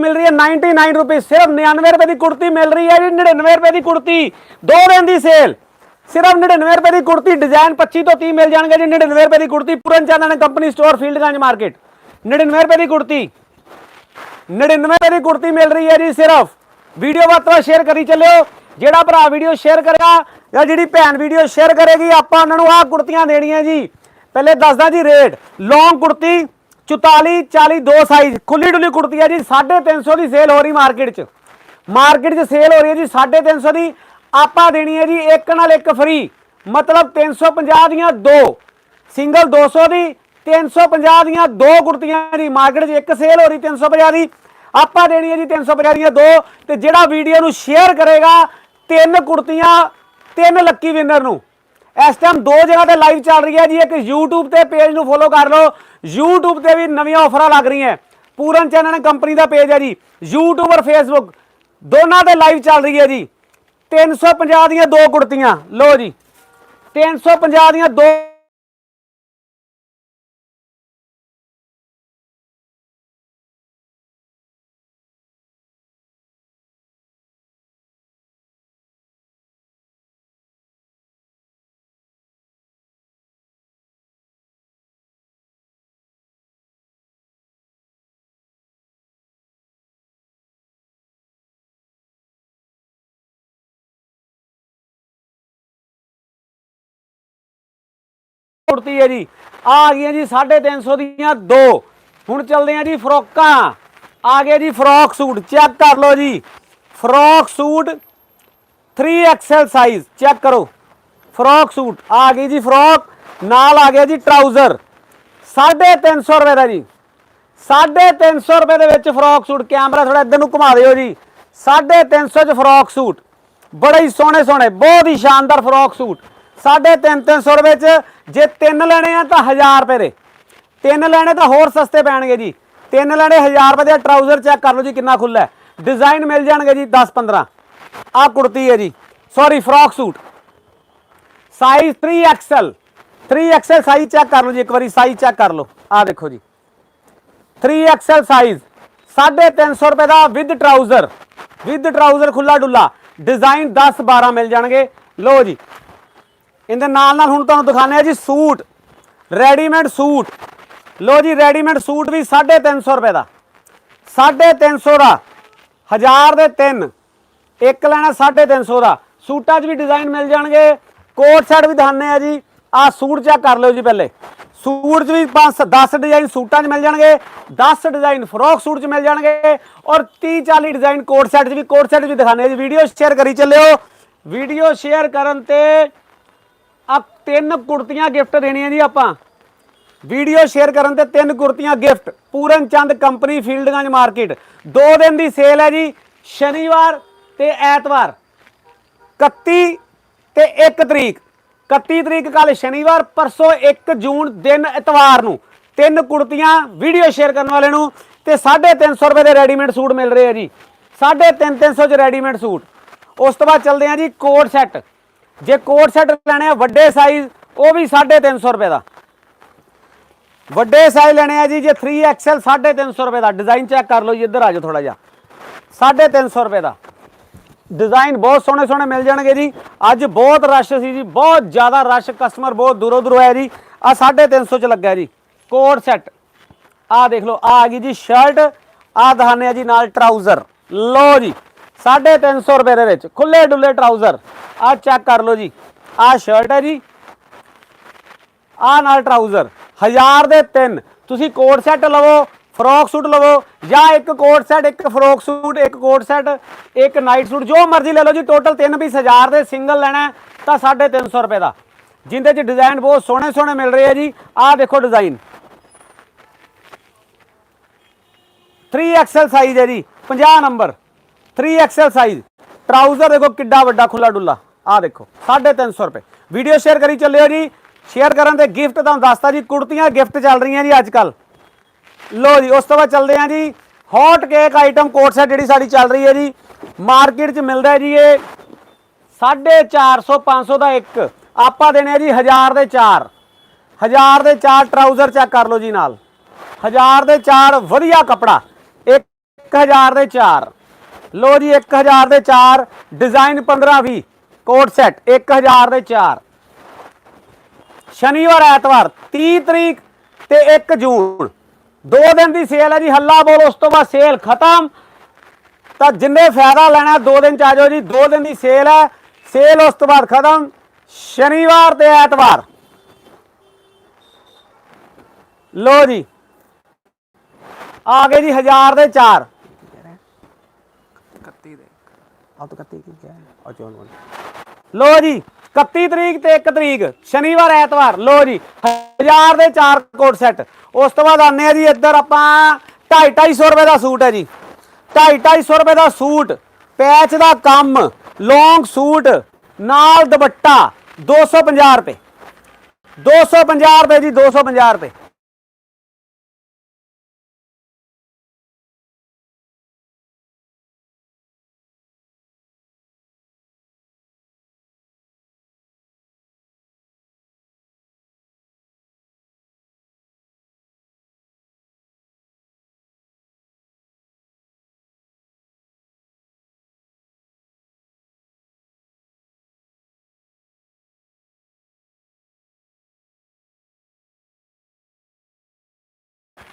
ਮਿਲ ਰਹੀ ਹੈ 99 ਰੁਪਏ ਸਿਰਫ 99 ਰੁਪਏ ਦੀ ਕੁੜਤੀ ਮਿਲ ਰਹੀ ਹੈ ਜੀ 99 ਰੁਪਏ ਦੀ ਕੁੜਤੀ, ਦੋ ਦਿਨ ਦੀ ਸੇਲ ਸਿਰਫ 99 ਰੁਪਏ ਦੀ ਕੁੜਤੀ ਡਿਜ਼ਾਈਨ 25 ਤੋਂ 30 ਮਿਲ ਜਾਣਗੇ ਜੀ 99 ਰੁਪਏ ਦੀ ਕੁੜਤੀ, ਪੂਰਨ ਚਾਨਣ ਕੰਪਨੀ ਸਟੋਰ ਫੀਲਡਗੰਜ ਮਾਰਕੀਟ 99 ਰੁਪਏ ਦੀ ਕੁੜਤੀ 99 ਰੁਪਏ ਦੀ ਕੁੜਤੀ ਮਿਲ ਰਹੀ ਹੈ ਜੀ, ਸਿਰਫ। ਵੀਡੀਓ ਵੱਧ ਸ਼ੇਅਰ ਕਰੀ ਚੱਲਿਓ। ਜਿਹੜਾ ਭਰਾ ਵੀਡੀਓ ਸ਼ੇਅਰ ਕਰੇਗਾ ਜਾਂ ਜਿਹੜੀ ਭੈਣ ਵੀਡੀਓ ਸ਼ੇਅਰ ਕਰੇਗੀ, ਆਪਾਂ ਉਹਨਾਂ ਨੂੰ ਆਹ ਕੁੜਤੀਆਂ ਦੇਣੀਆਂ ਜੀ। ਪਹਿਲੇ ਦੱਸਦਾ ਜੀ ਰੇਟ ਲੌਂਗ ਕੁੜਤੀ 44 40 ਦੋ ਸਾਈਜ਼ ਖੁੱਲੀ ਡੁੱਲੀ ਕੁੜਤੀ ਹੈ ਜੀ 350 ਦੀ ਸੇਲ ਹੋ ਰਹੀ ਮਾਰਕੀਟ 'ਚ। ਮਾਰਕੀਟ 'ਚ ਸੇਲ ਹੋ ਰਹੀ ਹੈ ਜੀ 350 ਦੀ। ਆਪਾਂ ਦੇਣੀ ਹੈ ਜੀ, ਇੱਕ ਨਾਲ ਇੱਕ ਫ੍ਰੀ ਮਤਲਬ 350 ਦੀਆਂ ਦੋ। ਸਿੰਗਲ 200 ਦੀ 350 ਦੀਆਂ ਦੋ ਕੁੜਤੀਆਂ ਦੀ ਮਾਰਕੀਟ 'ਚ ਇੱਕ ਸੇਲ ਹੋ ਰਹੀ 350 ਦੀ। ਆਪਾਂ ਦੇਣੀ ਹੈ ਜੀ 350 ਦੀਆਂ ਦੋ। ਤੇ ਜਿਹੜਾ ਵੀਡੀਓ ਨੂੰ ਸ਼ੇਅਰ ਕਰੇਗਾ, ਤਿੰਨ ਕੁੜਤੀਆਂ, ਤਿੰਨ ਲੱਕੀ ਵਿਨਰ ਨੂੰ। ਇਸ ਟਾਈਮ ਦੋ ਜਗ੍ਹਾ ਤੇ ਲਾਈਵ ਚੱਲ ਰਹੀ ਹੈ ਜੀ, ਇੱਕ YouTube ਤੇ ਪੇਜ ਨੂੰ ਫੋਲੋ ਕਰ ਲਓ। YouTube ਤੇ ਵੀ ਨਵੀਆਂ ਆਫਰਾਂ ਲੱਗ ਰਹੀਆਂ। ਪੂਰਨ ਚੈਨਲ ਕੰਪਨੀ ਦਾ ਪੇਜ ਹੈ ਜੀ। YouTube ਔਰ Facebook, ਦੋਨਾਂ ਤੇ ਲਾਈਵ ਚੱਲ ਰਹੀ ਹੈ ਜੀ। 350 ਦੀਆਂ ਦੋ ਕੁੜਤੀਆਂ। ਲਓ ਜੀ। 350 ਦੀਆਂ ਦੋ ਕੁੜਤੀ ਹੈ ਜੀ। ਆ ਆ ਗਈਆਂ ਜੀ 350 ਦੀਆਂ ਦੋ। ਹੁਣ ਚੱਲਦੇ ਆ ਜੀ ਫਰੋਕਾਂ। ਆ ਗਏ ਜੀ ਫਰੋਕ ਸੂਟ। ਚੈੱਕ ਕਰ ਲਓ ਜੀ। Frock suit 3XL size. Check ਕਰੋ। Frock suit. ਆ ਗਈ ਜੀ ਫਰੋਕ। ਨਾਲ ਆ ਗਿਆ ਜੀ ਟਰਾਊਜ਼ਰ। 350 ਰੁਪਏ ਦਾ ਜੀ। 350 ਰੁਪਏ ਦੇ ਵਿੱਚ ਫਰੋਕ ਸੂਟ। ਕੈਮਰਾ ਥੋੜਾ ਇੱਧਰ ਨੂੰ ਘੁਮਾ ਦਿਓ ਜੀ। 350 ਚ ਫਰੋਕ ਸੂਟ। ਬੜੇ ਹੀ ਸੋਹਣੇ ਸੋਹਣੇ ਬਹੁਤ ਹੀ ਸ਼ਾਨਦਾਰ ਫਰੋਕ ਸੂਟ। 350 ਰੁਪਏ ਚ ਜੇ ਤਿੰਨ ਲੈਣੇ ਆ ਤਾਂ 1000 ਰੁਪਏ ਦੇ। ਤਿੰਨ ਲੈਣੇ ਤਾਂ ਹੋਰ ਸਸਤੇ ਪੈਣਗੇ ਜੀ। ਤਿੰਨ ਲੈਣੇ 1000 ਰੁਪਏ ਦੇ ਟਰਾਊਜ਼ਰ ਚੈੱਕ ਕਰ ਲਓ ਜੀ ਕਿੰਨਾ ਖੁੱਲਾ ਹੈ। ਡਿਜ਼ਾਈਨ ਮਿਲ ਜਾਣਗੇ ਜੀ 10 15 ਆ ਕੁੜਤੀ ਹੈ ਜੀ। Sorry frock suit size 3XL 3XL size check ਕਰ ਲਓ ਜੀ, ਇੱਕ ਵਾਰੀ ਸਾਈਜ਼ ਚੈੱਕ ਕਰ ਲਓ। ਆ ਦੇਖੋ ਜੀ। 3XL ਸਾਈਜ਼ 350 ਰੁਪਏ ਦਾ ਵਿਦ ਟਰਾਊਜ਼ਰ ਵਿਦ ਟਰਾਊਜ਼ਰ ਖੁੱਲਾ ਡੁੱਲਾ ਡਿਜ਼ਾਈਨ 10 12 ਮਿਲ ਜਾਣਗੇ। ਲਓ ਜੀ। ਇਹਦੇ ਨਾਲ ਨਾਲ ਹੁਣ ਤੁਹਾਨੂੰ ਦਿਖਾਣੇ ਆ ਜੀ ਸੂਟ। Readymade suit. ਲਓ ਜੀ ਰੈਡੀਮੇਡ ਸੂਟ ਵੀ 350 ਰੁਪਏ ਦਾ। 350 ਦਾ। 1000 ਦੇ ਤਿੰਨ। ਇੱਕ ਲੈਣਾ 350 ਦਾ। ਸੂਟਾਂ 'ਚ ਵੀ ਡਿਜ਼ਾਈਨ ਮਿਲ ਜਾਣਗੇ। ਕੋਟ ਸੈਟ ਵੀ ਦਿਖਾਣੇ ਆ ਜੀ। ਆ ਸੂਟ ਚੈੱਕ ਕਰ ਲਿਓ ਜੀ ਪਹਿਲੇ। ਸੂਟ 'ਚ ਵੀ 5 10 ਡਿਜ਼ਾਈਨ ਸੂਟਾਂ 'ਚ ਮਿਲ ਜਾਣਗੇ। 10 ਡਿਜ਼ਾਈਨ ਫਰੋਕ ਸੂਟ 'ਚ ਮਿਲ ਜਾਣਗੇ। ਔਰ 30 40 ਡਿਜ਼ਾਈਨ ਕੋਟ ਸੈਟ 'ਚ ਵੀ, ਕੋਟ ਸੈਟ 'ਚ ਵੀ ਦਿਖਾਣੇ ਆ ਜੀ। ਵੀਡੀਓ ਸ਼ੇਅਰ ਕਰੀ ਚੱਲਿਓ। ਵੀਡੀਓ ਸ਼ੇਅਰ ਕਰਨ ਤੇ ਆ ਤਿੰਨ ਕੁੜਤੀਆਂ ਗਿਫਟ ਦੇਣੀਆਂ ਜੀ ਆਪਾਂ। ਵੀਡੀਓ ਸ਼ੇਅਰ ਕਰਨ ਤੇ ਤਿੰਨ ਕੁੜਤੀਆਂ gift Puran Chand company Fieldganj market. ਦੋ ਦਿਨ ਦੀ ਸੇਲ ਹੈ ਜੀ, ਸ਼ਨੀਵਾਰ ਤੇ ਐਤਵਾਰ। 31 ਤੇ 1 ਤਰੀਕ। 31 ਤਰੀਕ ਕੱਲ ਸ਼ਨੀਵਾਰ, ਪਰਸੋਂ 1 ਜੂਨ ਦਿਨ ਐਤਵਾਰ ਨੂੰ। ਤਿੰਨ ਕੁੜਤੀਆਂ ਵੀਡੀਓ ਸ਼ੇਅਰ ਕਰਨ ਵਾਲੇ ਨੂੰ ਤੇ 350 ਰੁਪਏ ਦੇ ਰੈਡੀਮੇਡ ਸੂਟ ਮਿਲ ਰਹੇ ਆ ਜੀ। 350 300 ਚ ਰੈਡੀਮੇਡ ਸੂਟ। ਉਸ ਤੋਂ ਬਾਅਦ ਚੱਲਦੇ ਆ ਜੀ ਕੋਟ ਸੈੱਟ। ਜੇ ਕੋਟ ਸੈੱਟ ਲੈਣੇ ਆ, ਵੱਡੇ ਸਾਈਜ਼ ਉਹ ਵੀ 350 ਰੁਪਏ ਦਾ। ਵੱਡੇ ਸਾਈਜ਼ ਲੈਣੇ ਆ ਜੀ, ਜੇ 3XL 350 ਰੁਪਏ ਦਾ। ਡਿਜ਼ਾਈਨ ਚੈੱਕ ਕਰ ਲਓ ਜੀ, ਇੱਧਰ ਆ ਜਾਓ ਥੋੜਾ ਜਿਹਾ। 350 ਰੁਪਏ ਦਾ। ਡਿਜ਼ਾਈਨ ਬਹੁਤ ਸੋਹਣੇ ਸੋਹਣੇ ਮਿਲ ਜਾਣਗੇ ਜੀ। ਅੱਜ ਬਹੁਤ ਰਸ਼ ਸੀ ਜੀ, ਬਹੁਤ ਜ਼ਿਆਦਾ ਰਸ਼ ਕਸਟਮਰ ਬਹੁਤ ਦੂਰੋਂ ਦੂਰੋਂ ਆਇਆ ਜੀ। ਆ 350 ਚ ਲੱਗਾ ਜੀ, ਕੋਟ ਸੈੱਟ। ਆ ਦੇਖ ਲਓ ਆ ਆ ਗਈ ਜੀ ਸ਼ਰਟ ਆ ਦਿਖਾਣੇ ਆ ਜੀ ਨਾਲ ਟਰਾਊਜ਼ਰ ਲਓ ਜੀ 350 ਰੁਪਏ ਦੇ ਵਿੱਚ। ਖੁੱਲੇ ਡੁੱਲੇ ਟਰਾਊਜ਼ਰ। ਆ ਚੈੱਕ ਕਰ ਲਓ ਜੀ। ਆ ਸ਼ਰਟ ਹੈ ਜੀ। ਆ ਨਾਲ ਟਰਾਊਜ਼ਰ। 1000 ਦੇ ਤਿੰਨ। ਤੁਸੀਂ ਕੋਟ ਸੈੱਟ ਲਵੋ, ਫਰੋਕ ਸੂਟ ਲਵੋ, ਜਾਂ ਇੱਕ ਕੋਟ ਸੈੱਟ, ਇੱਕ ਫਰੋਕ ਸੂਟ, ਇੱਕ ਕੋਟ ਸੈੱਟ, ਇੱਕ ਨਾਈਟ ਸੂਟ, ਜੋ ਮਰਜ਼ੀ ਲੈ ਲਓ ਜੀ। ਟੋਟਲ ਤਿੰਨ ਪੀਸ 1000 ਦੇ ਸਿੰਗਲ ਲੈਣਾ ਹੈ, ਤਾਂ 350 ਰੁਪਏ ਦਾ। ਜਿੰਦੇ ਚ ਡਿਜ਼ਾਈਨ ਬਹੁਤ ਸੋਹਣੇ ਸੋਹਣੇ ਮਿਲ ਰਹੇ ਆ ਜੀ। ਆਹ ਦੇਖੋ ਡਿਜ਼ਾਈਨ 3XL ਸਾਈਜ਼ ਹੈ ਜੀ। 50 ਨੰਬਰ। 3XL ਸਾਈਜ਼ ਟਰਾਊਜ਼ਰ ਦੇਖੋ ਕਿੱਡਾ ਵੱਡਾ ਖੁੱਲਾ ਡੁੱਲਾ। ਆਹ ਦੇਖੋ 350 ਰੁਪਏ। ਵੀਡੀਓ ਸ਼ੇਅਰ ਕਰੀ ਚੱਲਿਓ ਜੀ। ਸ਼ੇਅਰ ਕਰਨ ਤੇ ਗਿਫਟ ਤੁਹਾਨੂੰ ਦੱਸਤਾ ਜੀ, ਕੁੜਤੀਆਂ ਗਿਫਟ ਚੱਲ ਰਹੀਆਂ ਜੀ ਅੱਜ ਕੱਲ ਲੋ ਜੀ, ਉਸ ਤੋਂ ਬਾਅਦ ਚੱਲਦੇ ਹਾਂ ਜੀ। Hot cake item coat set ਜਿਹੜੀ ਸਾਡੀ ਚੱਲ ਰਹੀ ਹੈ ਜੀ। ਮਾਰਕੀਟ 'ਚ ਮਿਲਦਾ ਜੀ ਇਹ। 450 500 ਦਾ ਇੱਕ। ਆਪਾਂ ਦੇਣੇ ਆ ਜੀ 1000 ਦੇ 4 1000 ਦੇ 4 ਟਰਾਊਜ਼ਰ ਚੈੱਕ ਕਰ ਲਓ ਜੀ ਨਾਲ। 1000 ਦੇ 4 ਵਧੀਆ ਕਪੜਾ। ਇੱਕ 1000 ਦੇ 4 ਲੋ ਜੀ 1000 ਦੇ 4 ਡਿਜ਼ਾਈਨ 15 20 ਕੋਟ ਸੈਟ 1000 ਦੇ 4 ਸ਼ਨੀਵਾਰ, ਐਤਵਾਰ 30 ਤਰੀਕ ਤੇ 1 ਜੂਨ। ਦੋ ਦਿਨ ਦੀ ਸੇਲ ਹੈ ਜੀ, ਹੱਲਾ ਬੋਲ, ਉਸ ਤੋਂ ਬਾਅਦ ਸੇਲ ਖਤਮ। ਤਾਂ ਜਿੰਨੇ ਫਾਇਦਾ ਲੈਣਾ, ਦੋ ਦਿਨ ਚ ਆ ਜਾਓ ਜੀ, ਦੋ ਦਿਨ ਦੀ ਸੇਲ ਹੈ ਸੇਲ ਉਸ ਤੋਂ ਬਾਅਦ ਖਤਮ। ਸ਼ਨੀਵਾਰ ਤੇ ਐਤਵਾਰ। ਲੋ ਜੀ, ਆ ਗਏ ਜੀ 1000 ਦੇ 4 31 ਦੇ ਆ ਤਾਂ 31 ਕੀ ਹੈ ਆ ਚੋਣ ਲੋ ਜੀ 31 ਤਰੀਕ ਤੇ 1 ਤਰੀਕ, ਸ਼ਨੀਵਾਰ, ਐਤਵਾਰ। ਲੋ ਜੀ, ਹਜ਼ਾਰ ਦੇ 4 ਕੋਟ ਸੈੱਟ। ਉਸ ਤੋਂ ਬਾਅਦ ਆਨੇ ਆ ਜੀ ਇੱਧਰ ਆਪਾਂ 2.5 250 ਰੁਪਏ ਦਾ ਸੂਟ ਹੈ ਜੀ। 2.5 250 ਰੁਪਏ ਦਾ ਸੂਟ, ਪੈਚ ਦਾ ਕੰਮ, ਲੌਂਗ ਸੂਟ, ਨਾਲ ਦੁਪੱਟਾ 250 ਰੁਪਏ। 250 ਰੁਪਏ ਜੀ 250 ਰੁਪਏ।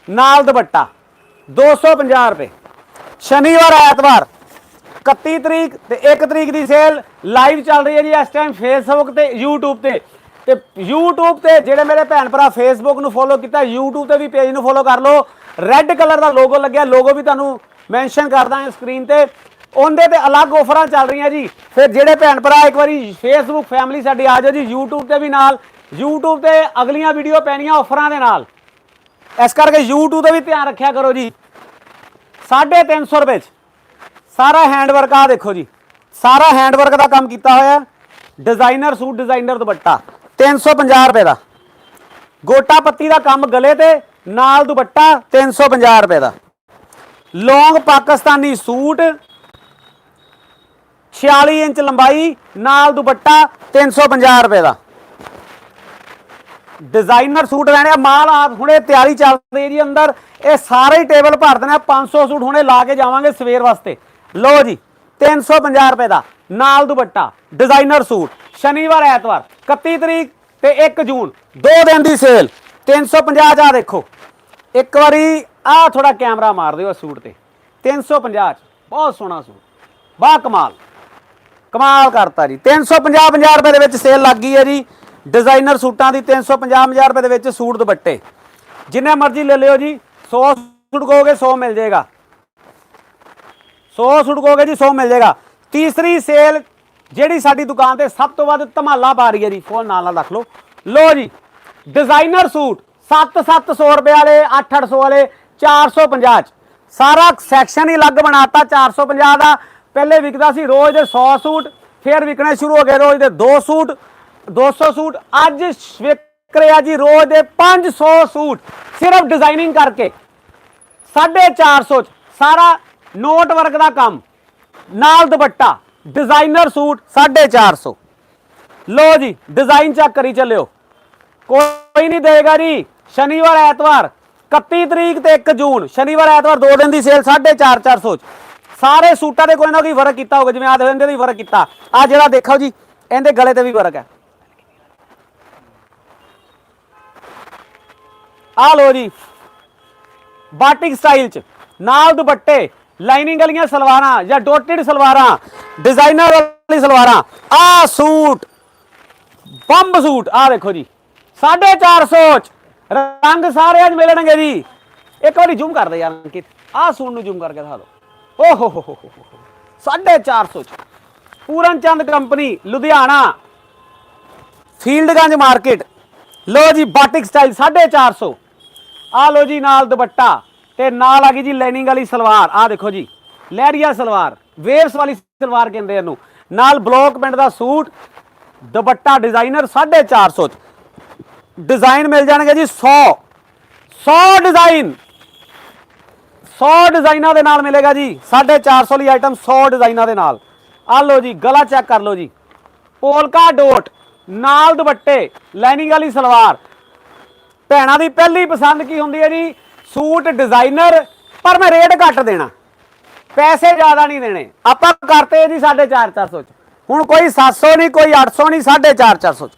ਨਾਲ ਦੁਪੱਟਾ 250 ਰੁਪਏ। ਸ਼ਨੀਵਾਰ, ਐਤਵਾਰ 31 ਤਰੀਕ ਤੇ 1 ਤਰੀਕ ਦੀ ਸੇਲ ਲਾਈਵ ਚੱਲ ਰਹੀ ਹੈ ਜੀ ਇਸ ਟਾਈਮ ਫੇਸਬੁੱਕ ਤੇ, YouTube ਤੇ। ਤੇ YouTube ਤੇ ਜਿਹੜੇ ਮੇਰੇ ਭੈਣ ਭਰਾ Facebook ਨੂੰ ਫੋਲੋ ਕੀਤਾ, YouTube ਤੇ ਵੀ ਪੇਜ ਨੂੰ ਫੋਲੋ ਕਰ ਲਓ। ਰੈੱਡ ਕਲਰ ਦਾ ਲੋਗੋ ਲੱਗਿਆ ਲੋਗੋ ਵੀ ਤੁਹਾਨੂੰ ਮੈਂਸ਼ਨ ਕਰਦਾ ਦਾਂਗੇ ਸਕਰੀਨ ਤੇ। ਉਹਦੇ ਤੇ ਅਲੱਗ ਆਫਰਾਂ ਚੱਲ ਰਹੀਆਂ ਜੀ। ਫਿਰ ਜਿਹੜੇ ਭੈਣ ਭਰਾ ਇੱਕ ਵਾਰੀ Facebook ਫੈਮਿਲੀ ਸਾਡੀ ਆ ਜਾਓ ਜੀ, YouTube ਤੇ ਵੀ ਨਾਲ। YouTube ਤੇ ਅਗਲੀਆਂ ਵੀਡੀਓ ਪੈਣੀਆਂ ਆਫਰਾਂ ਦੇ ਨਾਲ। ਇਸ ਕਰਕੇ YouTube ਤੇ ਵੀ ਧਿਆਨ ਰੱਖਿਆ ਕਰੋ ਜੀ। 350 ਰੁਪਏ ਚ। ਸਾਰਾ ਹੈਂਡਵਰਕ ਆ ਦੇਖੋ ਜੀ। ਸਾਰਾ ਹੈਂਡਵਰਕ ਦਾ ਕੰਮ ਕੀਤਾ ਹੋਇਆ ਡਿਜ਼ਾਈਨਰ ਸੂਟ ਡਿਜ਼ਾਈਨਰ ਦੁਪੱਟਾ। 350 ਰੁਪਏ ਦਾ। ਗੋਟਾ ਪੱਤੀ ਦਾ ਕੰਮ ਗਲੇ ਤੇ, ਨਾਲ ਦੁਪੱਟਾ 350 ਰੁਪਏ ਦਾ। ਲੌਂਗ ਪਾਕਿਸਤਾਨੀ ਸੂਟ 46 ਇੰਚ ਲੰਬਾਈ, ਨਾਲ ਦੁਪੱਟਾ 350 ਰੁਪਏ ਦਾ। ਡਿਜ਼ਾਈਨਰ ਸੂਟ ਲੈਣੇ ਆ, ਮਾਲ ਆਪ ਹੁਣੇ ਤਿਆਰੀ ਚੱਲ ਰਹੀ ਹੈ ਜੀ ਅੰਦਰ। ਇਹ ਸਾਰੇ ਹੀ ਟੇਬਲ ਭਰ ਦੇਣਾ 500 ਸੂਟ ਹੁਣੇ ਲਾ ਕੇ ਜਾਵਾਂਗੇ ਸਵੇਰ ਵਾਸਤੇ। ਲਓ ਜੀ 350 ਰੁਪਏ ਦਾ ਨਾਲ ਦੁਪੱਟਾ, ਡਿਜ਼ਾਈਨਰ ਸੂਟ, ਸ਼ਨੀਵਾਰ, ਐਤਵਾਰ 31 ਤਰੀਕ ਤੇ 1 ਜੂਨ, ਦੋ ਦਿਨ ਦੀ ਸੇਲ 350 ਚ ਆ ਦੇਖੋ। ਇੱਕ ਵਾਰੀ ਆ ਥੋੜਾ ਕੈਮਰਾ ਮਾਰ ਦਿਓ ਇਸ ਸੂਟ ਤੇ। 350 ਚ, ਬਹੁਤ ਸੋਹਣਾ ਸੂਟ। ਬਾ ਕਮਾਲ। ਕਮਾਲ ਕਰਤਾ ਜੀ। 350 50 ਰੁਪਏ ਦੇ ਵਿੱਚ ਸੇਲ ਲੱਗ ਗਈ ਹੈ ਜੀ। ਡਿਜ਼ਾਈਨਰ ਸੂਟਾਂ ਦੀ 350 50 ਰੁਪਏ ਦੇ ਵਿੱਚ ਸੂਟ ਦੁਪੱਟੇ। ਜਿੰਨੇ ਮਰਜ਼ੀ ਲੈ ਲਿਓ ਜੀ 100 ਸੂਟ ਕਹੋਗੇ 100 ਮਿਲ ਜਾਏਗਾ। 100 ਸੂਟ ਕਹੋਗੇ ਜੀ 100 ਮਿਲ ਜਾਏਗਾ। ਤੀਸਰੀ ਸੇਲ ਜਿਹੜੀ ਸਾਡੀ ਦੁਕਾਨ ਤੇ ਸਭ ਤੋਂ ਵੱਧ ਧਮਾਲਾ ਪਾ ਰਹੀ ਹੈ ਜੀ ਫੋਨ ਨਾਲ ਨਾਲ ਰੱਖ ਲਓ। ਲੋ ਜੀ, ਡਿਜ਼ਾਈਨਰ ਸੂਟ 7-700 ਰੁਪਏ ਵਾਲੇ 8-800 ਵਾਲੇ 450 ਚ। ਸਾਰਾ ਸੈਕਸ਼ਨ ਹੀ ਅਲੱਗ ਬਣਾਤਾ 450 ਦਾ। ਪਹਿਲੇ ਵਿਕਦਾ ਸੀ ਰੋਜ਼ ਦੇ 100 ਸੂਟ, ਫਿਰ ਵਿਕਣੇ ਸ਼ੁਰੂ ਹੋ ਗਏ ਰੋਜ਼ ਦੇ 2 ਸੂਟ। 200 ਸੂਟ, ਅੱਜ ਵਿਕ ਰਿਹਾ ਜੀ ਰੋਜ਼ ਦੇ 500 ਸੂਟ, ਸਿਰਫ ਡਿਜ਼ਾਈਨਿੰਗ ਕਰਕੇ। 450 ਚ ਸਾਰਾ ਨੋਟ ਵਰਕ ਦਾ ਕੰਮ, ਨਾਲ ਦੁਪੱਟਾ ਡਿਜ਼ਾਈਨਰ ਸੂਟ 450 ਲੋ ਜੀ ਡਿਜ਼ਾਈਨ ਚੈੱਕ ਕਰੀ ਚੱਲਿਓ। ਕੋਈ ਨਹੀਂ ਦੇਗਾ ਜੀ, ਸ਼ਨੀਵਾਰ, ਐਤਵਾਰ 31 ਤਰੀਕ ਤੇ 1 ਜੂਨ, ਸ਼ਨੀਵਾਰ, ਐਤਵਾਰ ਦੋ ਦਿਨ ਦੀ ਸੇਲ 450 400 ਚ। ਸਾਰੇ ਸੂਟਾਂ ਦੇ ਕੋਈ ਨਾ ਕੋਈ ਵਰਕ ਕੀਤਾ ਹੋਊਗਾ? ਜਿਵੇਂ ਆਹ ਦੇਖੋ, ਇਹਦੇ ਤੇ ਵੀ ਵਰਕ ਕੀਤਾ। ਆ ਜਿਹੜਾ ਦੇਖੋ ਜੀ, ਇਹਦੇ ਗਲੇ ਤੇ ਵੀ ਵਰਕ ਹੈ। ਆ ਲੋ ਜੀ। ਬਾਟਿਕ ਸਟਾਈਲ ਚ। ਨਾਲ ਦੁਪੱਟੇ ਲਾਈਨਿੰਗ ਵਾਲੀਆਂ ਸਲਵਾਰਾਂ ਜਾਂ ਡੋਟਡ ਸਲਵਾਰਾਂ ਡਿਜ਼ਾਈਨਰ ਵਾਲੀ ਸਲਵਾਰਾਂ। ਆ ਸੂਟ, ਬੰਬ ਸੂਟ। ਆ ਦੇਖੋ ਜੀ। 450 ਚ। ਰੰਗ ਸਾਰੇ ਅੱਜ ਮਿਲਣਗੇ ਜੀ। ਇੱਕ ਵਾਰੀ ਜ਼ੂਮ ਕਰ ਦੇ ਯਾਰ ਅੰਕਿਤ। ਆ ਸੂਟ ਨੂੰ ਜ਼ੂਮ ਕਰਕੇ ਦਿਖਾ ਦਿਓ। ਓ ਹੋ ਹੋ ਹੋ ਹੋ 450 ਚ। ਪੂਰਨ ਚੰਦ ਕੰਪਨੀ, ਲੁਧਿਆਣਾ। ਫੀਲਡਗੰਜ ਮਾਰਕੀਟ ਲੋ ਜੀ, ਬਾਟਿਕ ਸਟਾਈਲ 450 ਆ ਲੋ ਜੀ ਨਾਲ ਦੁਪੱਟਾ ਤੇ ਨਾਲ ਆ ਗਈ ਜੀ ਲਾਈਨਿੰਗ ਵਾਲੀ ਸਲਵਾਰ। ਆ ਦੇਖੋ ਜੀ ਲਹਿਰੀਆ ਸਲਵਾਰ। ਵੇਵਸ ਵਾਲੀ ਸਲਵਾਰ ਕਹਿੰਦੇ ਇਹਨੂੰ। ਨਾਲ ਬਲੌਕ ਪਿੰਡ ਦਾ ਸੂਟ, ਦੁਪੱਟਾ ਡਿਜ਼ਾਈਨਰ 450 ਚ। ਡਿਜ਼ਾਈਨ ਮਿਲ ਜਾਣਗੇ ਜੀ 100 100 ਡਿਜ਼ਾਈਨ। 100 ਡਿਜ਼ਾਈਨਾਂ ਦੇ ਨਾਲ ਮਿਲੇਗਾ ਜੀ 450 ਲਈ ਆਈਟਮ 100 ਡਿਜ਼ਾਈਨਾਂ ਦੇ ਨਾਲ। ਆ ਲਓ ਜੀ, ਗਲਾ ਚੈੱਕ ਕਰ ਲੋ ਜੀ। ਪੋਲਕਾ ਡੋਟ, ਨਾਲ ਦੁਪੱਟੇ, ਲਾਈਨਿੰਗ ਵਾਲੀ ਸਲਵਾਰ। ਭੈਣਾਂ ਦੀ ਪਹਿਲੀ ਪਸੰਦ ਕੀ ਹੁੰਦੀ ਹੈ ਜੀ? ਸੂਟ ਡਿਜ਼ਾਈਨਰ, ਪਰ ਮੈਂ ਰੇਟ ਘੱਟ ਦੇਣਾ। ਪੈਸੇ ਜ਼ਿਆਦਾ ਨਹੀਂ ਦੇਣੇ। ਆਪਾਂ ਕਰਤੇ ਜੀ 4.5 400 ਚ। ਹੁਣ ਕੋਈ 700 ਨਹੀਂ, ਕੋਈ 800 ਨਹੀਂ 4.5 400 ਚ।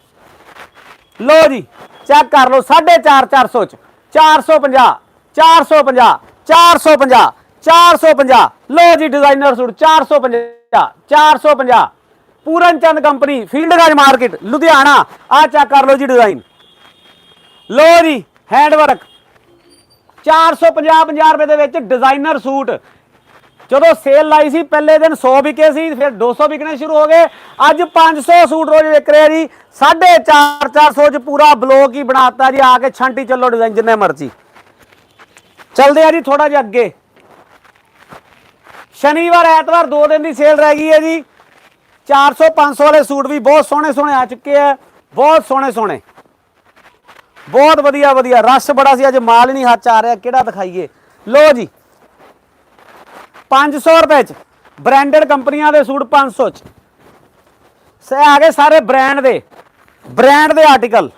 ਲੋ ਜੀ ਚੈੱਕ ਕਰ ਲਓ 4.5 400 ਚ। 450 450 450 450 ਲੋ ਜੀ designer suit 450 450 Puran Chand company Fieldganj market, Ludhiana. ਆ ਚੈੱਕ ਕਰ ਲਓ ਜੀ ਡਿਜ਼ਾਈਨ ਲੋ ਜੀ ਹੈਂਡ ਵਰਕ 450 50 ਰੁਪਏ ਦੇ ਵਿੱਚ ਡਿਜ਼ਾਈਨਰ ਸੂਟ। ਜਦੋਂ ਸੇਲ ਲਾਈ ਸੀ, ਪਹਿਲੇ ਦਿਨ 100 ਵਿਕੇ ਸੀ, ਫਿਰ 200 ਵਿਕਣੇ ਸ਼ੁਰੂ ਹੋ ਗਏ। ਅੱਜ 500 ਸੂਟ ਰੋਜ਼ ਵਿਕ ਰਿਹਾ ਜੀ। 450 400 ਚ ਪੂਰਾ ਬਲੋਕ ਹੀ ਬਣਾਤਾ ਜੀ, ਆ ਕੇ ਛਾਂਟੀ ਚੱਲੋ ਡਿਜ਼ਾਈਨ ਜਿੰਨੇ ਮਰਜ਼ੀ। ਚਲਦੇ ਆ ਜੀ ਥੋੜਾ ਜਿਹਾ ਅੱਗੇ। ਸ਼ਨੀਵਾਰ, ਐਤਵਾਰ ਦੋ ਦਿਨ ਦੀ ਸੇਲ ਰਹਿ ਗਈ ਹੈ ਜੀ। 400 500 ਵਾਲੇ ਸੂਟ ਵੀ ਬਹੁਤ ਸੋਹਣੇ ਸੋਹਣੇ ਆ ਚੁੱਕੇ ਆ। ਬਹੁਤ ਸੋਹਣੇ ਸੋਹਣੇ ਬਹੁਤ ਵਧੀਆ ਵਧੀਆ। ਰਸ਼ ਬੜਾ ਸੀ, ਅੱਜ ਮਾਲ ਹੀ ਨਹੀਂ ਹੱਥ ਆ ਰਿਹਾ। ਕਿਹੜਾ ਦਿਖਾਈਏ? ਲੋ ਜੀ। 500 ਰੁਪਏ ਚ ਬ੍ਰਾਂਡਡ ਕੰਪਨੀਆਂ ਦੇ ਸੂਟ 500 ਚ। ਸੇ, ਆ ਗਏ ਸਾਰੇ ਬ੍ਰਾਂਡ ਦੇ। ਬ੍ਰਾਂਡ ਦੇ ਆਰਟੀਕਲ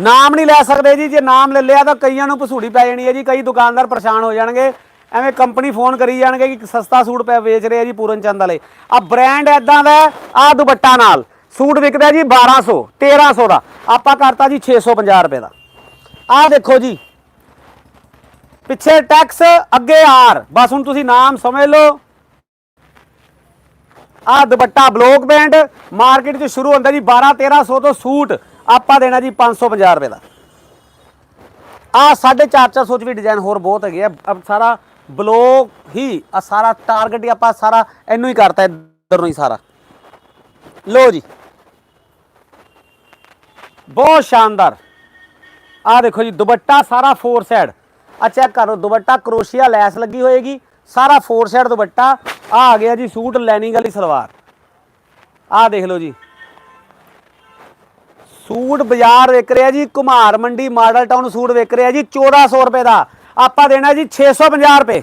ਨਾਮ ਨਹੀਂ ਲੈ ਸਕਦੇ ਜੀ। ਜੇ ਨਾਮ ਲੈ ਲਿਆ ਤਾਂ ਕਈਆਂ ਨੂੰ ਪਸੂੜੀ ਪੈ ਜਾਣੀ ਹੈ ਜੀ। ਕਈ ਦੁਕਾਨਦਾਰ ਪਰੇਸ਼ਾਨ ਹੋ ਜਾਣਗੇ। ਐਵੇਂ ਕੰਪਨੀ ਫੋਨ ਕਰੀ ਜਾਣਗੇ ਕਿ ਸਸਤਾ ਸੂਟ ਪੈ, ਵੇਚ ਰਹੇ ਆ ਜੀ ਪੂਰਨ ਚੰਦ ਵਾਲੇ। ਆ ਬ੍ਰਾਂਡ ਐਦਾਂ ਦਾ ਆ ਦੁਪੱਟਾ ਨਾਲ। ਸੂਟ ਵਿਕਦਾ ਜੀ 1200 1300 ਦਾ। ਆਪਾਂ ਕਰਤਾ ਜੀ 650 ਰੁਪਏ ਦਾ। ਆਹ ਦੇਖੋ ਜੀ। ਪਿੱਛੇ ਟੈਕਸ ਅੱਗੇ ਆਰ ਬਸ ਹੁਣ ਤੁਸੀਂ ਨਾਮ ਸਮਝ ਲਓ। ਆ ਦੁਪੱਟਾ ਬਲੋਕ ਬੈਂਡ ਮਾਰਕੀਟ 'ਚ ਸ਼ੁਰੂ ਹੁੰਦਾ ਜੀ 12 1300 ਤੋਂ ਸੂਟ। ਆਪਾਂ ਦੇਣਾ ਜੀ 550 ਰੁਪਏ ਦਾ। ਆ 450 ਚ ਵੀ ਡਿਜ਼ਾਈਨ ਹੋਰ ਬਹੁਤ ਹੈਗੇ ਆ। ਸਾਰਾ ਬਲੋਕ ਹੀ ਆ ਸਾਰਾ ਟਾਰਗੇਟ ਹੀ ਆਪਾਂ ਸਾਰਾ ਇਹਨੂੰ ਹੀ ਕਰਤਾ ਇੱਧਰ ਨੂੰ ਹੀ ਸਾਰਾ। ਲੋ ਜੀ। ਬਹੁਤ ਸ਼ਾਨਦਾਰ। ਆਹ ਦੇਖੋ ਜੀ, ਦੁਪੱਟਾ ਸਾਰਾ ਫੋਰ ਸਾਈਡ ਆ ਚੈੱਕ ਕਰੋ ਦੁਪੱਟਾ ਕਰੋਸ਼ੀਆ ਲੈਸ ਲੱਗੀ ਹੋਏਗੀ, ਸਾਰਾ ਫੋਰ ਸਾਈਡ ਦੁਪੱਟਾ। ਆ ਆ ਗਿਆ ਜੀ ਸੂਟ ਲੈਨਿੰਗ ਵਾਲੀ ਸਲਵਾਰ। ਆਹ ਦੇਖ ਲਓ ਜੀ। ਸੂਟ ਬਾਜ਼ਾਰ ਵਿਕ ਰਿਹਾ ਜੀ ਕੁਮਾਰ ਮੰਡੀ ਮਾਡਲ ਟਾਊਨ ਸੂਟ ਵਿਕ ਰਿਹਾ ਜੀ 1400 ਰੁਪਏ ਦਾ। ਆਪਾਂ ਦੇਣਾ ਜੀ 650 ਰੁਪਏ।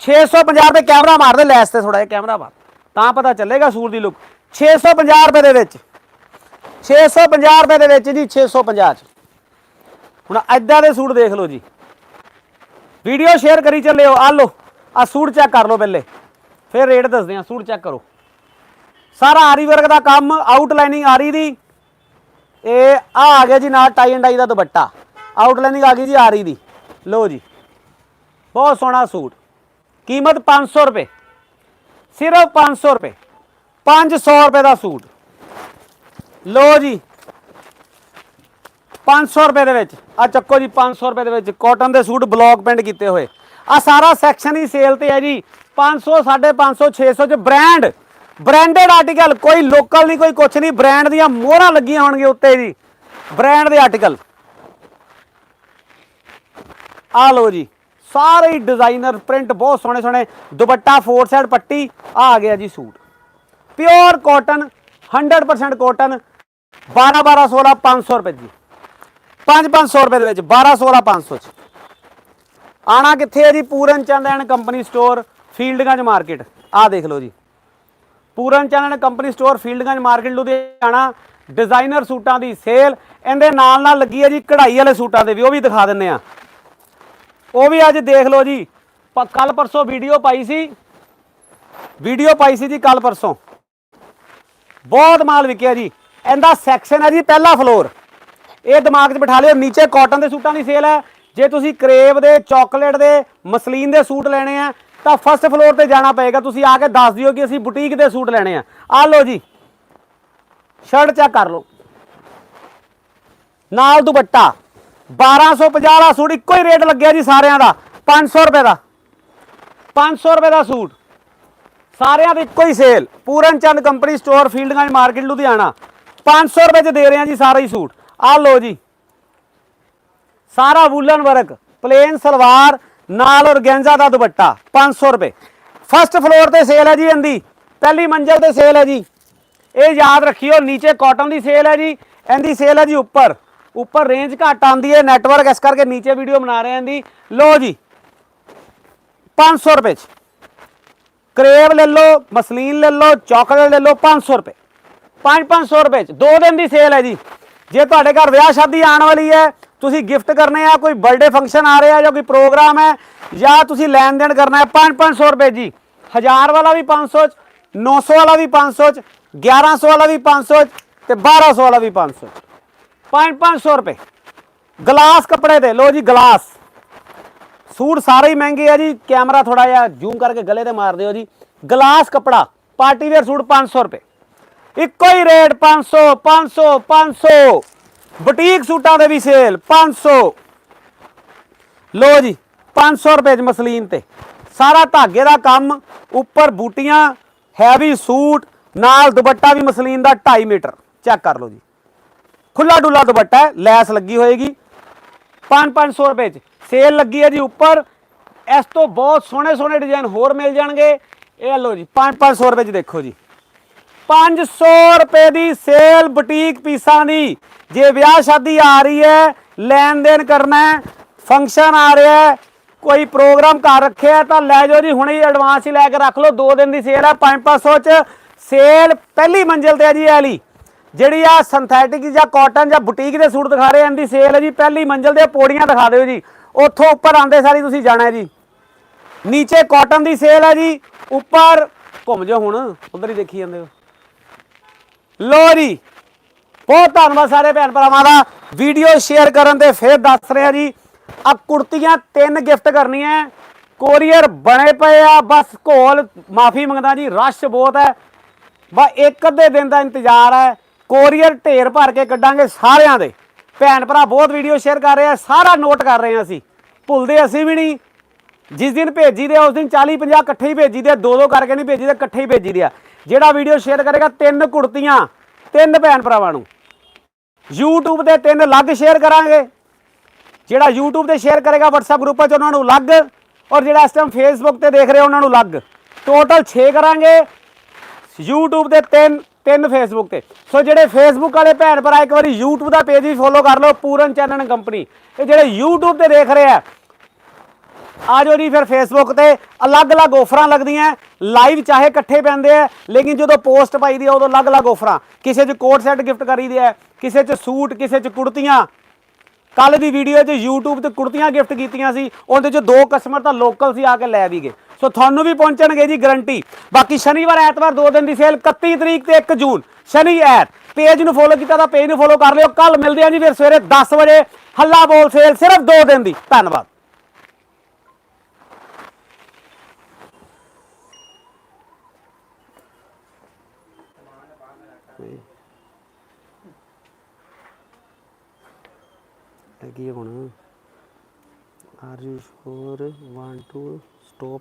650 ਰੁਪਏ ਕੈਮਰਾ ਮਾਰ ਦੇ ਲੈਸ ਤੇ ਥੋੜਾ ਜਿਹਾ ਕੈਮਰਾ ਮਾਰ। ਤਾਂ ਪਤਾ ਚੱਲੇਗਾ ਸੂਟ ਦੀ ਲੁੱਕ 650 ਰੁਪਏ ਦੇ ਵਿੱਚ। 650 ਰੁਪਏ ਦੇ ਵਿੱਚ ਜੀ 650 ਚ। ਹੁਣ ਐਦਾਂ ਦੇ ਸੂਟ ਦੇਖ ਲਓ ਜੀ। ਵੀਡੀਓ ਸ਼ੇਅਰ ਕਰੀ ਚੱਲਿਓ, ਆ ਲਓ, ਆ ਸੂਟ ਚੈੱਕ ਕਰ ਲਓ ਪਹਿਲੇ। ਫਿਰ ਰੇਟ ਦੱਸਦੇ ਆ, ਸੂਟ ਚੈੱਕ ਕਰੋ। ਸਾਰਾ ਆਰੀ ਵਰਕ ਦਾ ਕੰਮ ਆਊਟਲਾਈਨਿੰਗ ਆਰੀ ਦੀ। ਇਹ ਆ ਆ ਗਿਆ ਜੀ ਨਾਲ tie and dye the dupatta. Outlining ਆ ਗਈ ਜੀ ਆਰੀ ਦੀ। ਲਓ ਜੀ, ਬਹੁਤ ਸੋਹਣਾ ਸੂਟ। ਕੀਮਤ 500 ਰੁਪਏ। ਸਿਰਫ 500 ਰੁਪਏ। 500 ਰੁਪਏ ਦਾ ਸੂਟ। ਲਓ ਜੀ 500 ਰੁਪਏ ਦੇ ਵਿੱਚ। ਆ ਚੱਕੋ ਜੀ 500 ਰੁਪਏ ਦੇ ਵਿੱਚ ਕਾਟਨ ਦੇ ਸੂਟ ਬਲੌਕ ਪ੍ਰਿੰਟ ਕੀਤੇ ਹੋਏ। ਆ ਸਾਰਾ ਸੈਕਸ਼ਨ ਹੀ ਸੇਲ ਤੇ ਹੈ ਜੀ। 500 550 600 ਚ ਬ੍ਰਾਂਡ ਬ੍ਰਾਂਡਡ ਆਰਟੀਕਲ ਕੋਈ ਲੋਕਲ ਨਹੀਂ, ਕੋਈ ਕੁਛ ਨਹੀਂ। ਬ੍ਰਾਂਡ ਦੀਆਂ ਮੋਹਰਾਂ ਲੱਗੀਆਂ ਹੋਣਗੀਆਂ ਉੱਤੇ ਜੀ। ਬ੍ਰਾਂਡ ਦੇ ਆਰਟੀਕਲ ਆ ਲਓ ਜੀ। ਸਾਰੇ ਹੀ ਡਿਜ਼ਾਈਨਰ ਪ੍ਰਿੰਟ ਬਹੁਤ ਸੋਹਣੇ ਸੋਹਣੇ। ਦੁਪੱਟਾ ਫੋਰ ਸਾਈਡ ਪੱਟੀ ਆ ਆ ਗਿਆ ਜੀ ਸੂਟ। ਪਿਓਰ ਕਾਟਨ 100% ਕਾਟਨ 12 12 16 500 ਰੁਪਏ ਜੀ। 5 500 ਰੁਪਏ ਦੇ ਵਿੱਚ 12 16 500 ਚ। ਆਣਾ ਕਿੱਥੇ ਹੈ ਜੀ? Puran Chand and company store, Fieldganj market. ਆ ਦੇਖ ਲਓ ਜੀ। Puran Chand and company store, Fieldganj market, Ludhiana. Designer ਸੂਟਾਂ ਦੀ ਸੇਲ, ਇਹਦੇ ਨਾਲ ਨਾਲ ਲੱਗੀ ਹੈ ਜੀ ਕਢਾਈ ਵਾਲੇ ਸੂਟਾਂ ਦੇ ਵੀ, ਉਹ ਵੀ ਦਿਖਾ ਦਿੰਨੇ ਆ। ਉਹ ਵੀ ਅੱਜ ਦੇਖ ਲਓ ਜੀ। ਕੱਲ ਪਰਸੋਂ ਵੀਡੀਓ ਪਾਈ ਸੀ। ਵੀਡੀਓ ਪਾਈ ਸੀ ਜੀ ਕੱਲ ਪਰਸੋਂ। ਬਹੁਤ ਮਾਲ ਵਿਕਿਆ ਜੀ। ਇਹਦਾ ਸੈਕਸ਼ਨ ਹੈ ਜੀ ਪਹਿਲਾ ਫਲੋਰ ਇਹ ਦਿਮਾਗ 'ਚ ਬਿਠਾ ਲਿਓ, ਨੀਚੇ ਕਾਟਨ ਦੇ ਸੂਟਾਂ ਦੀ ਸੇਲ ਹੈ। ਜੇ ਤੁਸੀਂ ਕਰੇਵ ਦੇ ਚਾਕਲੇਟ ਦੇ, ਮਸਲੀਨ ਦੇ ਸੂਟ ਲੈਣੇ ਆ, ਤਾਂ ਫਸਟ ਫਲੋਰ ਤੇ ਜਾਣਾ ਪਏਗਾ। ਤੁਸੀਂ ਆ ਕੇ ਦੱਸ ਦਿਓ ਕਿ ਅਸੀਂ ਬੁਟੀਕ ਦੇ ਸੂਟ ਲੈਣੇ ਆ। ਆ ਲਓ ਜੀ ਸ਼ਰਟ ਚੈੱਕ ਕਰ ਲਓ। ਨਾਲ ਦੁਪੱਟਾ 1250 ਦਾ ਸੂਟ, ਇੱਕੋ ਹੀ ਰੇਟ ਲੱਗਿਆ ਜੀ ਸਾਰਿਆਂ ਦਾ 500 ਰੁਪਏ ਦਾ। 500 ਰੁਪਏ ਦਾ ਸੂਟ। ਸਾਰਿਆਂ ਦੀ ਇੱਕੋ ਹੀ sale Puran Chand company store Fieldganj market Ludhiana. 500 ਰੁਪਏ ਚ ਦੇ ਰਹੇ ਹਾਂ ਜੀ ਸਾਰਾ ਹੀ ਸੂਟ। ਆ ਲਓ ਜੀ। ਸਾਰਾ ਵੂਲਨ ਵਰਕ ਪਲੇਨ ਸਲਵਾਰ, ਨਾਲ ਔਰਗੈਂਜ਼ਾ ਦਾ ਦੁਪੱਟਾ 500 ਰੁਪਏ। ਫਸਟ ਫਲੋਰ ਤੇ ਸੇਲ ਹੈ ਜੀ ਇਹਦੀ। ਪਹਿਲੀ ਮੰਜ਼ਲ ਤੇ ਸੇਲ ਹੈ ਜੀ। ਇਹ ਯਾਦ ਰੱਖਿਓ, ਨੀਚੇ ਕਾਟਨ ਦੀ ਸੇਲ ਹੈ ਜੀ। ਇਹਦੀ ਸੇਲ ਹੈ ਜੀ ਉੱਪਰ। ਉੱਪਰ ਰੇਂਜ ਘੱਟ ਆਂਦੀ ਹੈ ਨੈਟਵਰਕ ਇਸ ਕਰਕੇ ਨੀਚੇ ਵੀਡੀਓ ਬਣਾ ਰਹੇ ਹਾਂ ਇਹਦੀ। ਲੋ ਜੀ 500 ਰੁਪਏ ਚ। ਕਰੇਵ ਲੈ ਲਓ, ਮਸਲੀਨ ਲੈ ਲਓ, ਚਾਕਲੇਟ ਲੈ ਲਓ 500 ਰੁਪਏ। 5-500 ਰੁਪਏ ਚ। ਦੋ ਦਿਨ ਦੀ ਸੇਲ ਹੈ ਜੀ। ਜੇ ਤੁਹਾਡੇ ਘਰ ਵਿਆਹ ਸ਼ਾਦੀ ਆਉਣ ਵਾਲੀ ਹੈ, ਤੁਸੀਂ ਗਿਫਟ ਕਰਨੇ ਆ, ਕੋਈ ਬਰਥਡੇ ਫੰਕਸ਼ਨ ਆ ਰਿਹਾ ਜਾਂ ਕੋਈ ਪ੍ਰੋਗਰਾਮ ਹੈ, ਜਾਂ ਤੁਸੀਂ ਲੈਣ ਦੇਣ ਕਰਨਾ ਹੈ 5-500 ਰੁਪਏ ਜੀ। 1000 ਵਾਲਾ ਵੀ 500 ਚ 900 ਵਾਲਾ ਵੀ 500 ਚ 1100 ਵਾਲਾ ਵੀ 500 ਚ ਤੇ 1200 ਵਾਲਾ ਵੀ 500 ਚ। 5-500 ਰੁਪਏ। ਗਲਾਸ ਕੱਪੜੇ ਦੇ ਲੋ ਜੀ ਗਲਾਸ। ਸੂਟ ਸਾਰੇ ਹੀ ਮਹਿੰਗੇ ਆ ਜੀ, ਕੈਮਰਾ ਥੋੜਾ ਜਿਹਾ ਜ਼ੂਮ ਕਰਕੇ ਗਲੇ ਤੇ ਮਾਰ ਦਿਓ ਜੀ। ਗਲਾਸ ਕੱਪੜਾ, ਪਾਰਟੀ ਵੇਅਰ ਸੂਟ 500 ਰੁਪਏ। ਇੱਕੋ ਹੀ ਰੇਟ 500 500 500 ਬੁਟੀਕ ਸੂਟਾਂ ਦੇ ਵੀ ਸੇਲ 500 ਲੋ ਜੀ 500 ਰੁਪਏ ਚ ਮਸਲੀਨ ਤੇ। ਸਾਰਾ ਧਾਗੇ ਦਾ ਕੰਮ, ਉੱਪਰ ਬੂਟੀਆਂ ਹੈਵੀ ਸੂਟ, ਨਾਲ ਦੁਪੱਟਾ ਵੀ ਮਸਲੀਨ ਦਾ 2.5 ਮੀਟਰ। ਚੈੱਕ ਕਰ ਲਓ ਜੀ। ਖੁੱਲਾ ਡੁੱਲਾ ਦੁਪੱਟਾ ਹੈ, ਲੈਸ ਲੱਗੀ ਹੋਏਗੀ। 5-500 ਰੁਪਏ ਚ ਸੇਲ ਲੱਗੀ ਹੈ ਜੀ ਉੱਪਰ। ਇਸ ਤੋਂ ਬਹੁਤ ਸੋਹਣੇ ਸੋਹਣੇ ਡਿਜ਼ਾਈਨ ਹੋਰ ਮਿਲ ਜਾਣਗੇ। ਇਹ ਲਓ ਜੀ 5-500 ਰੁਪਏ ਚ ਦੇਖੋ ਜੀ। 500 ਰੁਪਏ ਦੀ ਸੇਲ ਬੁਟੀਕ ਪੀਸਾਂ ਦੀ। ਜੇ ਵਿਆਹ ਸ਼ਾਦੀ ਆ ਰਹੀ ਹੈ, ਲੈਣ ਦੇਣ ਕਰਨਾ ਹੈ, ਫੰਕਸ਼ਨ ਆ ਰਿਹਾ ਹੈ, ਕੋਈ ਪ੍ਰੋਗਰਾਮ ਕਰ ਰੱਖਿਆ ਤਾਂ ਲੈ ਜਾਓ ਜੀ, ਹੁਣੇ ਹੀ ਐਡਵਾਂਸ ਹੀ ਲੈ ਕੇ ਰੱਖ ਲਓ 2 ਦਿਨ ਦੀ ਸੇਲ ਹੈ 5-500 ਚ ਸੇਲ ਪਹਿਲੀ ਮੰਜ਼ਿਲ ਤੇ ਆ ਜੀ ਇਹ ਵਾਲੀ। ਜਿਹੜੀ ਆ ਸਿੰਥੈਟਿਕ ਜਾਂ ਕਾਟਨ ਜਾਂ ਬੁਟੀਕ ਦੇ ਸੂਟ ਦਿਖਾ ਰਹੇ ਹਨ ਦੀ ਸੇਲ ਹੈ ਜੀ, ਪਹਿਲੀ ਮੰਜ਼ਿਲ ਤੇ ਪੌੜੀਆਂ ਦਿਖਾ ਦਿਓ ਜੀ। ਉੱਥੋਂ ਉੱਪਰ ਆਂਦੇ ਸਾਰੀ ਤੁਸੀਂ ਜਾਣਾ ਜੀ। ਨੀਚੇ ਕਾਟਨ ਦੀ ਸੇਲ ਹੈ ਜੀ, ਉੱਪਰ, ਘੁੰਮ ਜਾਓ ਹੁਣ, ਉਧਰ ਹੀ ਦੇਖੀ ਜਾਂਦੇ ਹੋ। ਲੋ ਜੀ, ਬਹੁਤ ਧੰਨਵਾਦ ਸਾਰੇ ਭੈਣ ਭਰਾਵਾਂ ਦਾ। ਵੀਡੀਓ ਸ਼ੇਅਰ ਕਰਨ ਤੇ ਫਿਰ ਦੱਸ ਰਿਹਾ ਜੀ ਆ ਕੁੜਤੀਆਂ ਤਿੰਨ ਗਿਫਟ ਕਰਨੀਆਂ ਕੋਰੀਅਰ ਬਣੇ ਪਏ ਆ, ਬਸ ਘੋਲ ਮਾਫੀ ਮੰਗਦਾ ਜੀ, ਰਸ਼ ਬਹੁਤ ਹੈ ਬਸ ਇੱਕ ਅੱਧੇ ਦਿਨ ਦਾ ਇੰਤਜ਼ਾਰ ਹੈ ਕੋਰੀਅਰ ਢੇਰ ਭਰ ਕੇ ਕੱਢਾਂਗੇ ਸਾਰਿਆਂ ਦੇ। ਭੈਣ ਭਰਾ ਬਹੁਤ ਵੀਡੀਓ ਸ਼ੇਅਰ ਕਰ ਰਹੇ ਆ, ਸਾਰਾ ਨੋਟ ਕਰ ਰਹੇ ਆ ਅਸੀਂ। ਭੁੱਲਦੇ ਅਸੀਂ ਵੀ ਨਹੀਂ। ਜਿਸ ਦਿਨ ਭੇਜੀ ਦੇ ਉਸ ਦਿਨ 40 50 ਇਕੱਠੇ ਹੀ ਭੇਜੀ ਦੇ ਦੋ ਦੋ ਕਰਕੇ ਨਹੀਂ ਭੇਜੀ ਦੇ, ਇਕੱਠੇ ਹੀ ਭੇਜੀ ਦੇ ਆ। ਜਿਹੜਾ ਵੀਡੀਓ ਸ਼ੇਅਰ ਕਰੇਗਾ ਤਿੰਨ ਕੁੜਤੀਆਂ, ਤਿੰਨ ਭੈਣ ਭਰਾਵਾਂ ਨੂੰ। YouTube ਤੇ ਤਿੰਨ ਅਲੱਗ ਸ਼ੇਅਰ ਕਰਾਂਗੇ। ਜਿਹੜਾ YouTube ਤੇ ਸ਼ੇਅਰ ਕਰੇਗਾ WhatsApp ਗਰੁੱਪਾਂ 'ਚ ਉਹਨਾਂ ਨੂੰ ਅਲੱਗ ਔਰ ਜਿਹੜਾ ਇਸ ਟਾਈਮ Facebook ਤੇ ਦੇਖ ਰਹੇ ਉਹਨਾਂ ਨੂੰ ਅਲੱਗ। ਟੋਟਲ 6 ਕਰਾਂਗੇ। YouTube ਤੇ ਤਿੰਨ ਤਿੰਨ Facebook ਤੇ। ਸੋ ਜਿਹੜੇ Facebook ਵਾਲੇ ਭੈਣ ਭਰਾ, ਇੱਕ ਵਾਰੀ YouTube ਦਾ ਪੇਜ ਵੀ ਫੋਲੋ ਕਰ ਲਓ, ਪੂਰਨ ਚੈਨਲ ਕੰਪਨੀ ਇਹ ਜਿਹੜੇ YouTube ਤੇ ਦੇਖ ਰਹੇ ਆ ਆ ਜਾਓ ਜੀ ਫਿਰ ਫੇਸਬੁੱਕ ਤੇ, ਅਲੱਗ-ਅਲੱਗ ਆਫਰਾਂ ਲੱਗਦੀਆਂ ਲਾਈਵ ਚਾਹੇ ਇਕੱਠੇ ਪੈਂਦੇ ਆ, ਲੇਕਿਨ ਜਦੋਂ ਪੋਸਟ ਪਾਈ ਦੀ ਆ, ਉਦੋਂ ਅਲੱਗ-ਅਲੱਗ ਆਫਰਾਂ ਕਿਸੇ 'ਚ ਕੋਟ ਸੈੱਟ ਗਿਫਟ ਕਰੀਦੇ ਆ, ਕਿਸੇ 'ਚ ਸੂਟ, ਕਿਸੇ 'ਚ ਕੁੜਤੀਆਂ। ਕੱਲ ਦੀ ਵੀਡੀਓ 'ਚ YouTube ਤੇ ਕੁੜਤੀਆਂ ਗਿਫਟ ਕੀਤੀਆਂ ਸੀ, ਉਹਦੇ 'ਚ ਦੋ ਕਸਟਮਰ ਤਾਂ ਲੋਕਲ ਸੀ ਆ ਕੇ ਲੈ ਵੀ ਗਏ। ਸੋ ਤੁਹਾਨੂੰ ਵੀ ਪਹੁੰਚਣਗੇ ਜੀ ਗਰੰਟੀ ਬਾਕੀ ਸ਼ਨੀਵਾਰ, ਐਤਵਾਰ ਦੋ ਦਿਨ ਦੀ ਸੇਲ 31 ਤਰੀਕ ਤੇ 1 ਜੂਨ, ਸ਼ਨੀ, ਐਤ। ਪੇਜ ਨੂੰ ਫੋਲੋ ਕੀਤਾ ਤਾਂ ਪੇਜ ਨੂੰ ਫੋਲੋ ਕਰ ਲਿਓ। ਕੱਲ ਮਿਲਦੇ ਆ ਜੀ ਫਿਰ ਸਵੇਰੇ 10 ਵਜੇ। ਹੱਲਾ ਬੋਲ ਸੇਲ ਸਿਰਫ ਦੋ ਦਿਨ ਦੀ। ਧੰਨਵਾਦ। ਕੀ ਹੁਣ। Are you sure want to stop